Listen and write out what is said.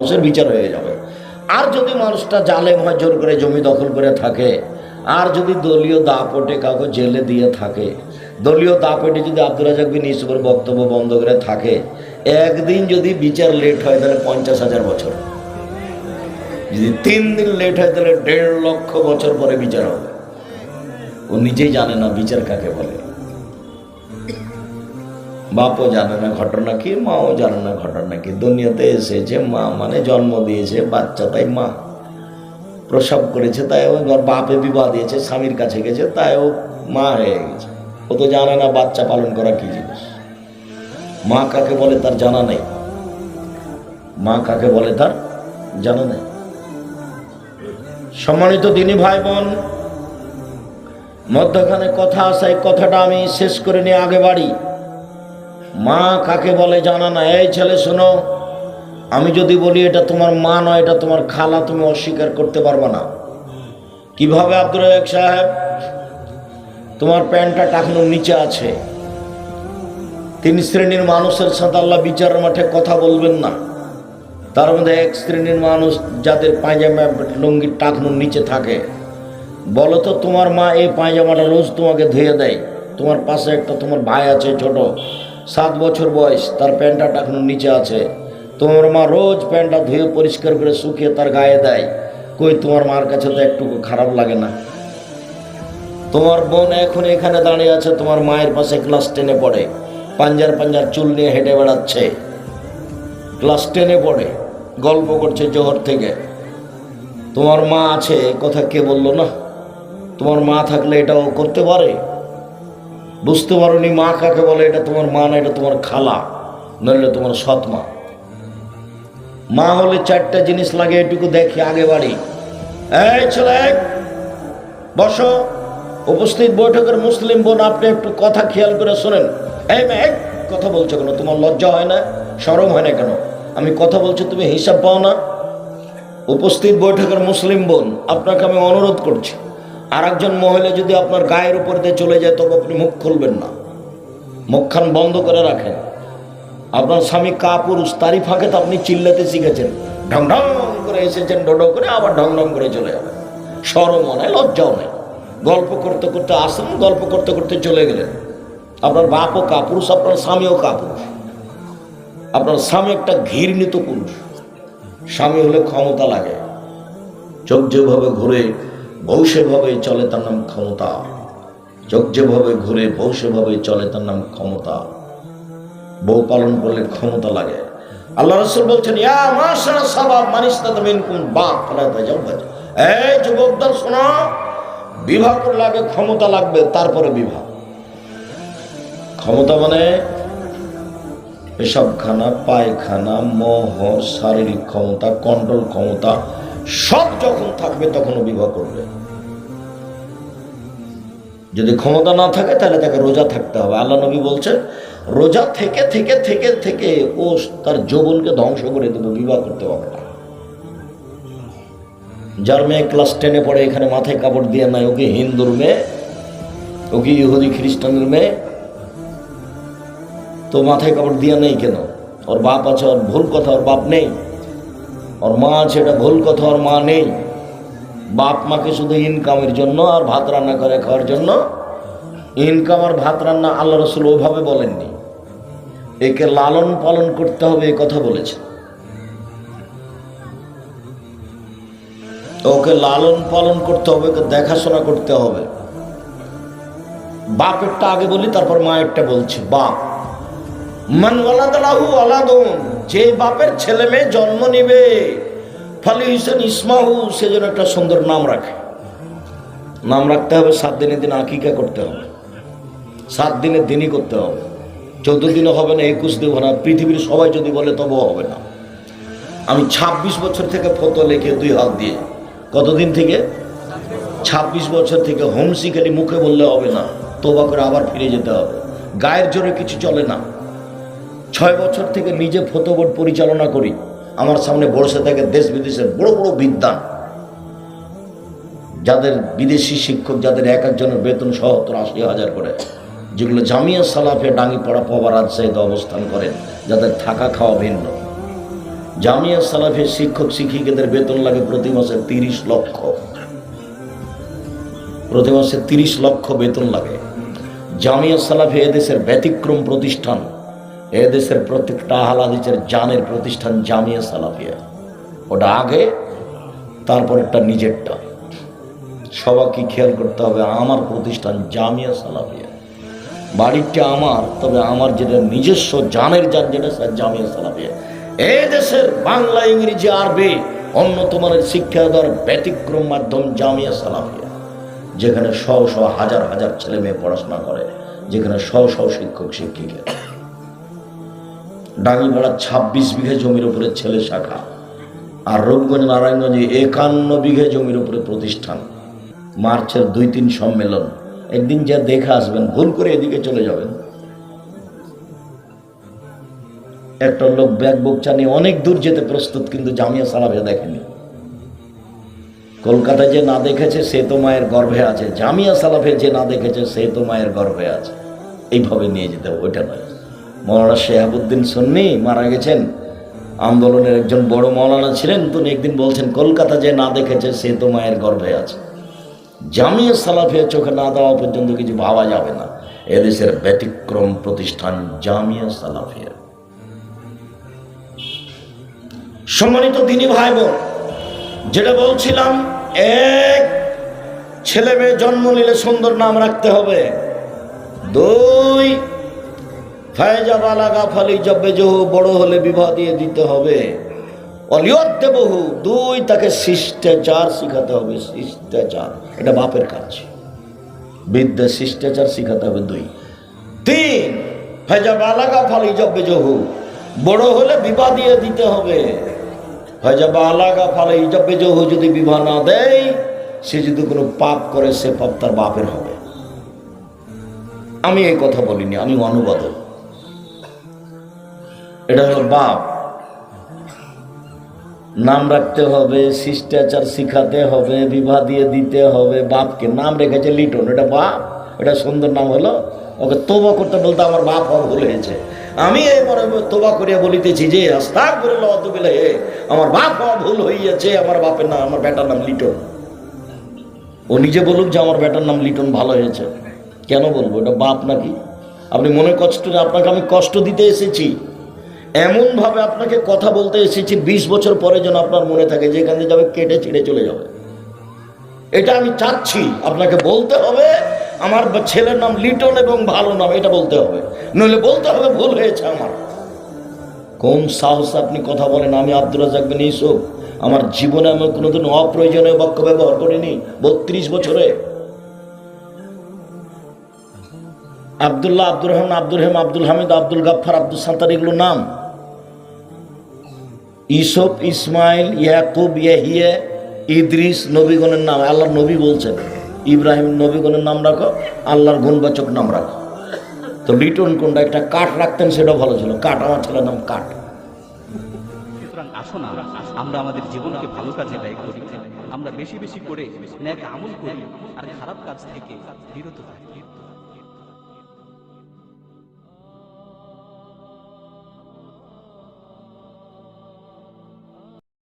মানুষের বিচার হয়ে যাবে। আর যদি মানুষটা জালেম হয়, জোর করে জমি দখল করে থাকে, আর যদি দলীয় দাপটে কাউকে জেলে দিয়ে থাকে, দলীয় দাপটে যদি আব্দুল রাজাক বিন বক্তব্য বন্ধ করে থাকে, একদিন যদি বিচার লেট হয়, তাহলে পঞ্চাশ হাজার বছর। যদি তিন দিন লেট হয়, তাহলে দেড় লক্ষ বছর পরে বিচার হবে। ও নিজেই জানে না বিচার কাকে বলে। বাপও জানে না ঘটনা কি, মাও জানে না ঘটনা কি। দুনিয়াতে এসেছে, মা মানে জন্ম দিয়েছে, বাচ্চা তাই মা। প্রসব করেছে, তাই এবার বাপে বিবাহ দিয়েছে, স্বামীর কাছে গেছে, তাই ও মা হয়ে গেছে। ও তো জানে না বাচ্চা পালন করা কি জিনিস। মা কাকে বলে তার জানা নেই। মা কাকে বলে তার জানা নেই। সম্মানিত দিনী ভাই বোন মধ্যখানে কথা আসায় কথাটা আমি শেষ করে নিয়ে আগে বাড়ি। মা কাকে বলে জানা না? এই ছেলে, শোনো, আমি যদি বলি এটা তোমার মা নয়, এটা তোমার খালা, তুমি অস্বীকার করতে পারবে না। কীভাবে আব্দুল রাজাক সাহেব? তোমার প্যান্টটা টাকনোর নিচে আছে। তিন শ্রেণির মানুষের সাথে আল্লাহ বিচারের মাঠে কথা বলবেন না। তার মধ্যে এক শ্রেণির মানুষ যাদের পায়জামা লুঙ্গির টাকনোর নিচে থাকে। বলো তো, তোমার মা এই পায়জামাটা রোজ তোমাকে ধুয়ে দেয়। তোমার পাশে একটা তোমার ভাই আছে ছোট। সাত বছর বয়স, তার প্যান্টটা টাকনোর নিচে আছে। তোমার মা রোজ প্যান্টটা ধুয়ে পরিষ্কার করে শুকিয়ে তার গায়ে দেয়। কই, তোমার মার কাছে তো একটু খারাপ লাগে না। তোমার বোন এখন এখানে দাঁড়িয়ে আছে, তোমার মায়ের পাশে ক্লাস টেনে পড়ে। পাঞ্জার পাঞ্জার চুল নিয়ে হেঁটে বেড়াচ্ছে। ক্লাস টেনে পড়ে, গল্প করছে জোহর থেকে। তোমার মা আছে, কথা কে বলল না? তোমার মা থাকলে এটাও করতে পারে? বুঝতে পারোনি মা কাকে বলে এটা তোমার মা না এটা তোমার খালা নইলে তোমার সৎ মা। মা হলে চারটা জিনিস লাগে এটুকু দেখি আগে বাড়ি। এই ছেলে বসো। উপস্থিত বৈঠকের মুসলিম বোন আপনি একটু কথা খেয়াল করে শোনেন। এই এই, কথা বলছো কেন? তোমার লজ্জা হয় না? সরম হয় না কেন? আমি কথা বলছি তুমি হিসাব পাও না? উপস্থিত বৈঠকের মুসলিম বোন আপনাকে আমি অনুরোধ করছি। আর একজন মহিলা যদি আপনার গায়ের উপর দিয়ে চলে যায়, তবে আপনি মুখ খুলবেন না। মুখখান বন্ধ করে রাখেন। আপনার স্বামী কা পুরুষ তারই ফাঁকে তো আপনি চিল্লাতে শিখেছেন। ঢং ঢং করে এসেছেন ডোডো করে আবার ঢং ঢং করে চলে যাবেন। সরমও নেই লজ্জাও নেই গল্প করতে করতে আসলেন গল্প করতে করতে চলে গেলেন। আপনার বাপও কাপুরুষ, আপনার স্বামীও কা পুরুষ আপনার স্বামী একটা ঘৃণিত পুরুষ। স্বামী হলে ক্ষমতা লাগে। চোখ যেভাবে ঘুরে বউ সেভাবে চলে তার নাম ক্ষমতা। যেভাবে ঘুরে, বউ সেভাবে চলে তার নাম ক্ষমতা। বউ পালন করলে ক্ষমতা লাগে। আল্লাহ রসুল বলছেন, ইয়া মাশারা সাবাব মানিস্তা মিনকুম বাপ বাজ এই শোনো, বিবাহ করলে আগে ক্ষমতা লাগবে, তারপরে বিবাহ। ক্ষমতা মানে পেশাবখানা, পায়খানা, মোহর, শারীরিক ক্ষমতা কন্ট্রোল ক্ষমতা সব যখন থাকবে তখনও বিবাহ করবে। যদি ক্ষমতা না থাকে, তাহলে তাকে রোজা থাকতে হবে। আল্লাহ নবী বলছেন, রোজা থেকে থেকে থেকে থেকে ও তার যৌবনকে ধ্বংস করে দেবে, বিবাহ করতে হবে না। যার মেয়ে ক্লাস টেনে পড়ে, এখানে মাথায় কাপড় দিয়ে নাই, ওকে হিন্দুর মেয়ে, ওকে ইহুদি খ্রিস্টানের মেয়ে, তো মাথায় কাপড় দিয়ে নেই কেন? ওর বাপ আছে, ওর ভুল কথা, ওর বাপ নেই। ওর মা আছে এটা ভুল কথা ওর মা নেই বাপ মাকে শুধু ইনকামের জন্য আর ভাত রান্না করে খাওয়ার জন্য ইনকাম আর ভাত রান্না আল্লাহ রসুল ওইভাবে বলেননি একে লালন পালন করতে হবে এ কথা বলেছে ওকে লালন পালন করতে হবে ওকে দেখাশোনা করতে হবে বাপেরটা আগে বলি তারপর মায়েরটা বলছি বাপ মান ওয়ালাদালাহু আলাদুন যে বাপের ছেলে মেয়ে জন্ম নিবে, ফলে হোসেন ইসমাহু সে যেন একটা সুন্দর নাম রাখে। নাম রাখতে হবে, সাত দিনের দিন আকিকা করতে হবে। সাত দিনের দিনই করতে হবে। চৌদ্দ দিনে হবে না, একুশ দিন হবে না, পৃথিবীর সবাই যদি বলে তবুও হবে না। আমি ২৬ বছর থেকে ফটো লেখে দুই হাত দিয়ে, কতদিন থেকে? ২৬ বছর থেকে হোমসিক্যালি মুখে বললে হবে না তোবা করে আবার ফিরে যেতে হবে। গায়ের জোরে কিছু চলে না। ছয় বছর থেকে নিজে ফটো বোর্ড পরিচালনা করি। আমার সামনে বসে থাকে দেশ বিদেশের বড় বড় বিদ্যান যাদের বিদেশি শিক্ষক, যাদের এক একজনের বেতন সত্তর আশি হাজার করে। যেগুলো জামিয়া সালাফে ডাঙ্গিপাড়া পবা রাজশাহীতে অবস্থান করেন, যাদের থাকা খাওয়া ভিন্ন। জামিয়া সালাফে শিক্ষক শিক্ষিকাদের বেতন লাগে প্রতি মাসে তিরিশ লক্ষ। প্রতি মাসে তিরিশ লক্ষ বেতন লাগে। জামিয়া সালাফে এদেশের ব্যতিক্রম প্রতিষ্ঠান এদেশের প্রত্যেকটা আহলাদিসের জানের প্রতিষ্ঠান জামিয়া সালাফিয়া। ওটা আগে তারপর একটা নিজেরটা। সবাইকে খেয়াল করতে হবে, আমার প্রতিষ্ঠান জামিয়া সালাফিয়া। বাড়িটা আমার, তবে আমার যেটা নিজস্ব জানের যান যেটা স্যার জামিয়া সালাফিয়া। এই দেশের বাংলা, ইংরেজি, আরবি মানের শিক্ষা দেওয়ার ব্যতিক্রম মাধ্যম জামিয়া সালাফিয়া। যেখানে শ শ হাজার হাজার ছেলে মেয়ে পড়াশোনা করে, যেখানে শ শ শিক্ষক, শিক্ষিকা। ডাঙ্গিপাড়া ছাব্বিশ বিঘে জমির উপরে ছেলে শাখা আর রূপগঞ্জ নারায়ণগঞ্জে একান্ন বিঘে জমির উপরে প্রতিষ্ঠান। মার্চের দুই তিন সম্মেলন। একদিন যা দেখে আসবেন, ভুল করে এদিকে চলে যাবেন। একটা লোক ব্যাগ বুক চানিয়ে অনেক দূর যেতে প্রস্তুত, কিন্তু জামিয়া সালাফে দেখেনি। কলকাতায় যে না দেখেছে, সে তো মায়ের গর্ভে আছে। জামিয়া সালাফে যে না দেখেছে, সে তো মায়ের গর্ভে আছে। এইভাবে নিয়ে যেতে হবে, ওইটা নয়। মৌলানা শেহাবুদ্দিন সন্নি মারা গেছেন। আন্দোলনের একজন বড় মৌলানা ছিলেন, তিনি একদিন বলছেন, কলকাতা যে না দেখেছে, সে তো মায়ের গর্ভে আছে। জামিয়া সালাফিয়া চোখে না দেওয়া পর্যন্ত কিছু ভাবা যাবে না। এদেশের ব্যতিক্রম প্রতিষ্ঠান জামিয়া সালাফিয়া। সম্মানিত দিনী ভাই বোন যেটা বলছিলাম, এক ছেলে মেয়ে জন্ম নিলে সুন্দর নাম রাখতে হবে। দুই ফায়জা বালাগা ফালি জব্বে জহু, বড় হলে বিবাহ দিয়ে দিতে হবে। অলিয়ত বহু দুই তাকে শিষ্টাচার শিখাতে হবে, শিষ্টাচার। এটা বাপের কাজ। বিদ্যা শিষ্টাচার শিখাতে হবে দুই। তিন ফায়জা বালাগা ফালি জব্বে জহু, বড় হলে বিবাহ দিয়ে দিতে হবে। ফায়জা বালাগা ফালি জব্বে জহু যদি বিবাহ না দেয়, সে যদি কোনো পাপ করে, সে পাপ তার বাপের হবে। আমি এই কথা বলিনি, আমি অনুবাদক। এটা হলো বাপ। নাম রাখতে হবে, শিষ্টাচার শিখাতে হবে, বিবাহ দিয়ে দিতে হবে, বাপকে নাম রেখেছে লিটন, এটা বাপ। এটা সুন্দর নাম হলো, ওকে তোবা করতে বলতে আমার বাপ হওয়া ভুল হয়েছে। আমি এবারে তোবা করিয়া বলিতেছি যে আস্তাক করে লত বেলে আমার বাপ হওয়া ভুল হইয়াছে, আমার বাপের নাম, আমার বেটার নাম লিটন। ও নিজে বলুক যে, আমার বেটার নাম লিটন ভালো হয়েছে। কেন বলব, এটা বাপ নাকি? আপনি মনে কষ্ট, আপনাকে আমি কষ্ট দিতে এসেছি। এমনভাবে আপনাকে কথা বলতে এসেছি, বিশ বছর পরে যেন আপনার মনে থাকে যে এখান যাবে, কেটে ছিঁড়ে চলে যাবে। এটা আমি চাচ্ছি, আপনাকে বলতে হবে, আমার ছেলের নাম লিটন এবং ভালো নাম, এটা বলতে হবে। নইলে বলতে হবে ভুল হয়েছে আমার। কোন সাহস আপনি কথা বলেন? আমি আব্দুল রাজাক বিন ইউসুফ। আমার জীবনে আমি কোনোদিন অপ্রয়োজনীয় বাক্য ব্যবহার করিনি, বত্রিশ বছরে। আবদুল্লাহ, আব্দুর রহমান আব্দুল রহিম, আব্দুল হামিদ, আব্দুল গাফফার, আব্দুল সান্তার এগুলো নাম। ইসব, ইসমাইল, ইয়াকুব, ইয়াহিয়া, ইদ্রিস, নবীগণের নাম, আল্লাহর নবী বলছেন। ইব্রাহিম, নবীগণের নাম রাখো, আল্লাহর গুণবাচক নাম রাখো। তো লিটন কোনটা, একটা কাঠ রাখতেন সেটা ভালো ছিল। কাঠ, আমার ছেলের নাম কাঠ। আসো না আমরা আমাদের জীবনকে ভালো কাজে ব্যয় করি। আমরা বেশি বেশি করে আমল করি, আর খারাপ কাজ থেকে বিরত থাকি।